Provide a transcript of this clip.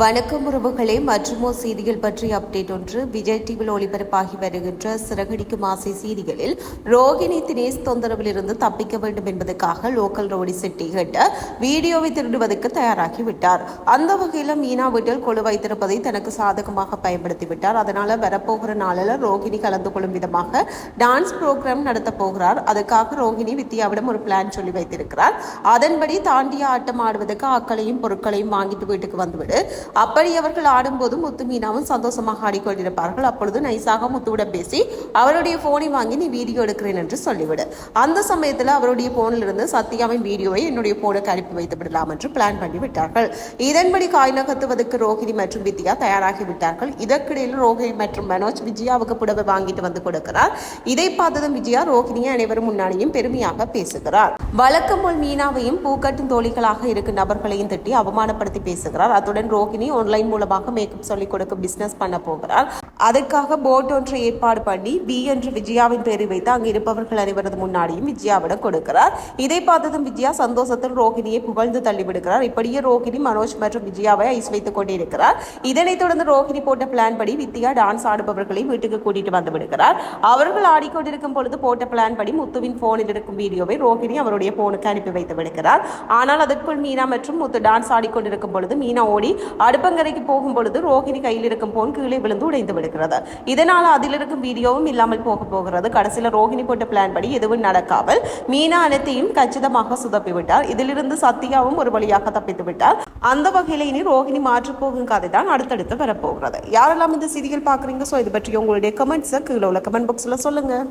வணக்கம் உறவுகளே. மற்றுமோ செய்திகள் பற்றிய அப்டேட் ஒன்று. விஜய் டிவியில் ஒளிபரப்பாகி வருகின்ற சிறகடிக்கும் ஆசை சீரியலில் ரோகிணி தினேஷ் தொந்தரவிலிருந்து தப்பிக்க வேண்டும் என்பதற்காக லோக்கல் ரோடி செட்டி கேட்ட வீடியோவை திருடுவதற்கு தயாராகிவிட்டார் அந்த வகையில் மீனா வீட்டில் கொழு வைத்திருப்பதை தனக்கு சாதகமாக பயன்படுத்தி விட்டார். அதனால வரப்போகிற நாளில் ரோகிணி கலந்து கொள்ளும் விதமாக டான்ஸ் ப்ரோக்ராம் நடத்த போகிறார். அதுக்காக ரோகிணி வித்யாவிடம் ஒரு பிளான் சொல்லி வைத்திருக்கிறார். அதன்படி தாண்டிய ஆட்டம் ஆடுவதற்கு ஆக்களையும் பொருட்களையும் வாங்கிட்டு வீட்டுக்கு வந்துவிடு. அப்படி அவர்கள் ஆடும்போது முத்து மீனாவும் சந்தோஷமாக ஆடிக்கொண்டிருப்பார்கள். அப்பொழுது நைஸாக முத்துவிடம் பேசி அவருடைய போனை வாங்கி நீ வீடியோ எடுக்கிறேன் என்று சொல்லிவிடு. அந்த சமயத்தில் அவருடைய போனில் இருந்து சத்யாவின் வீடியோவை என்னுடைய போனுக்கு அனுப்பி வைத்து விடலாம் என்று பிளான் பண்ணி விட்டார்கள். இதன்படி காய் நகர்த்துவதற்கு ரோஹிணி மற்றும் வித்யா தயாராகி விட்டார்கள். இதற்கிடையில் ரோஹிணி மற்றும் மனோஜ் விஜயாவுக்கு புடவை வாங்கிட்டு வந்து கொடுக்கிறார். இதை பார்த்ததும் விஜயா ரோஹிணியை அனைவரும் முன்னாடியும் பெருமையாக பேசுகிறார். வழக்கம் போல் மீனாவையும் பூக்கட்டும் தோழிகளாக இருக்கும் நபர்களையும் திட்டி அவமானப்படுத்தி பேசுகிறார். அத்துடன் ரோஹிணி மோகினி ஆன்லைன் மூலமாக மேக்கப் சொல்லிக் கொடுக்க பிஸ்னஸ் பண்ண போகிறார். அதற்காக போட் ஒன்று ஏற்பாடு பண்ணி பி என்று விஜயாவின் பேரை வைத்து அங்கு இருப்பவர்கள் அனைவரது முன்னாடியும் விஜயாவிடம் கொடுக்கிறார். இதை பார்த்ததும் விஜயா சந்தோஷத்தில் ரோகிணியை புகழ்ந்து தள்ளிவிடுகிறார். இப்படியே ரோகிணி மனோஜ் மற்றும் விஜயாவை ஐஸ் வைத்துக் கொண்டிருக்கிறார். இதனைத் தொடர்ந்து ரோகிணி போட்ட பிளான் படி வித்யா டான்ஸ் ஆடுபவர்களை வீட்டுக்கு கூட்டிட்டு வந்து விடுகிறார். அவர்கள் ஆடிக்கொண்டிருக்கும் பொழுது போட்ட பிளான் படி முத்துவின் போனில் இருக்கும் வீடியோவை ரோகிணி அவருடைய போனுக்கு அனுப்பி வைத்து விடுகிறார். ஆனால் அதற்குள் மீனா மற்றும் முத்து டான்ஸ் ஆடிக்கொண்டிருக்கும் பொழுது மீனா ஓடி அடுப்பங்கரைக்கு போகும் பொழுது ரோஹிணி கையில் இருக்கும் போன் கீழே விழுந்து உடைந்து விடுகிறது. இதனால் அதில் இருக்கும் வீடியோவும் இல்லாமல் போக போகிறது. கடைசியில் ரோஹிணி போட்ட பிளான் படி எதுவும் நடக்காமல் மீனா அனைத்தையும் கச்சிதமாக சுதப்பி விட்டார். இதிலிருந்து சத்யாவும் ஒரு வழியாக தப்பித்து விட்டார். அந்த வகையில் இனி ரோஹிணி மாற்று போகும் கதை தான் அடுத்தடுத்து வரப்போகிறது. யாரெல்லாம் இந்த சீரியல் பார்க்குறீங்க? ஸோ இது பற்றி உங்களுடைய கமெண்ட்ஸை கீழே உள்ள கமெண்ட் பாக்ஸில் சொல்லுங்கள்